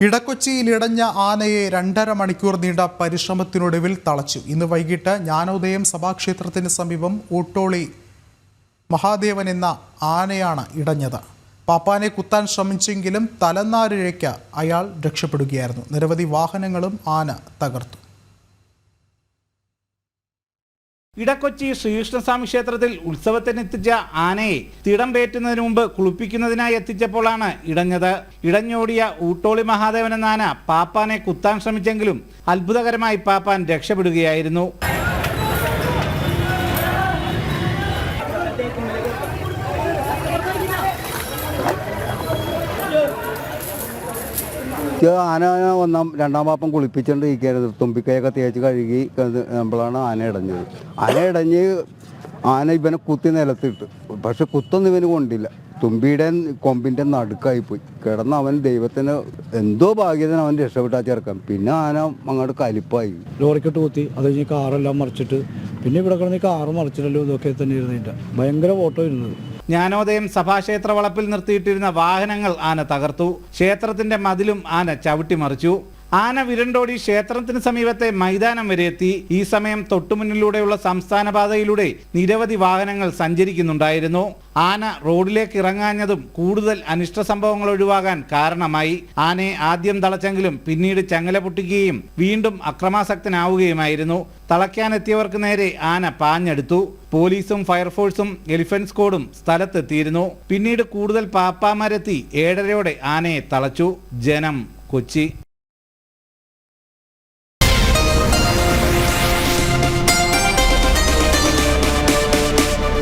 ഇടക്കൊച്ചിയിൽ ഇടഞ്ഞ ആനയെ രണ്ടര മണിക്കൂർ നീണ്ട പരിശ്രമത്തിനൊടുവിൽ തളച്ചു. ഇന്ന് വൈകിട്ട് ജ്ഞാനോദയം സഭാക്ഷേത്രത്തിന് സമീപം ഊട്ടോളി മഹാദേവൻ എന്ന ആനയാണ് ഇടഞ്ഞത്. പാപ്പാനെ കുത്താൻ ശ്രമിച്ചെങ്കിലും തലനാരിഴയ്ക്ക് അയാൾ രക്ഷപ്പെടുകയായിരുന്നു. നിരവധി വാഹനങ്ങളും ആന തകർത്തു. ഇടക്കൊച്ചി ശ്രീകൃഷ്ണസ്വാമി ക്ഷേത്രത്തിൽ ഉത്സവത്തിന് എത്തിച്ച ആനയെ തിടം പേറ്റുന്നതിന് മുമ്പ് കുളിപ്പിക്കുന്നതിനായി എത്തിച്ചപ്പോഴാണ് ഇടഞ്ഞത്. ഇടഞ്ഞോടിയ ഊട്ടോളി മഹാദേവൻ എന്ന ആന പാപ്പാനെ കുത്താൻ ശ്രമിച്ചെങ്കിലും അത്ഭുതകരമായി പാപ്പാൻ രക്ഷപ്പെടുകയായിരുന്നു. ആന ഒന്നാം രണ്ടാം പാപ്പം കുളിപ്പിച്ചുകൊണ്ട് ഇരിക്കരുത് തുമ്പിക്കൈയൊക്കെ തേച്ച് കഴുകി നമ്മളാണ് ആന ഇടഞ്ഞത്. ആന ഇടഞ്ഞ് ആന ഇവനെ കുത്തി നിലത്തിട്ട്. പക്ഷെ കുത്തൊന്നും ഇവന് കൊണ്ടില്ല. തുമ്പിയുടെ കൊമ്പിന്റെ നടുക്കായി പോയി. കിടന്ന് അവൻ ദൈവത്തിന് എന്തോ ഭാഗ്യത്തിന് അവൻ രക്ഷപ്പെട്ടാ ചേർക്കാം പിന്നെ ആന അങ്ങോട്ട് കലിപ്പായി. ലോറിക്കിട്ട് കുത്തി. അത് കഴിഞ്ഞ് കാറെല്ലാം മറിച്ചിട്ട്. പിന്നെ ഇവിടെ കിടന്ന് കാറ് മറിച്ചിട്ടല്ലോ ഇതൊക്കെ തന്നെ ഇരുന്നിട്ട്. ഭയങ്കര ഓട്ടോ ഇരുന്നത്. ജ്ഞാനോദയം സഭാക്ഷേത്ര വളപ്പിൽ നിർത്തിയിട്ടിരുന്ന വാഹനങ്ങൾ ആന തകർത്തു. ക്ഷേത്രത്തിന്റെ മതിലും ആന ചവിട്ടിമറിച്ചു. ആന വിരണ്ടോടി ക്ഷേത്രത്തിന് സമീപത്തെ മൈതാനം വരെ എത്തി. ഈ സമയം തൊട്ടുമുന്നിലൂടെയുള്ള സംസ്ഥാന പാതയിലൂടെ നിരവധി വാഹനങ്ങൾ സഞ്ചരിക്കുന്നുണ്ടായിരുന്നു. ആന റോഡിലേക്ക് ഇറങ്ങാഞ്ഞതും കൂടുതൽ അനിഷ്ട സംഭവങ്ങൾ ഒഴിവാകാൻ കാരണമായി. ആനയെ ആദ്യം തളച്ചെങ്കിലും പിന്നീട് ചങ്ങല പൊട്ടിക്കുകയും വീണ്ടും അക്രമാസക്തനാവുകയുമായിരുന്നു. തളയ്ക്കാനെത്തിയവർക്ക് നേരെ ആന പാഞ്ഞെടുത്തു. പോലീസും ഫയർഫോഴ്സും എലിഫന്റ് സ്ക്വാഡും സ്ഥലത്തെത്തിയിരുന്നു. പിന്നീട് കൂടുതൽ പാപ്പാമാരെത്തി ഏഴരയോടെ ആനയെ തളച്ചു. ജനം കൊച്ചി.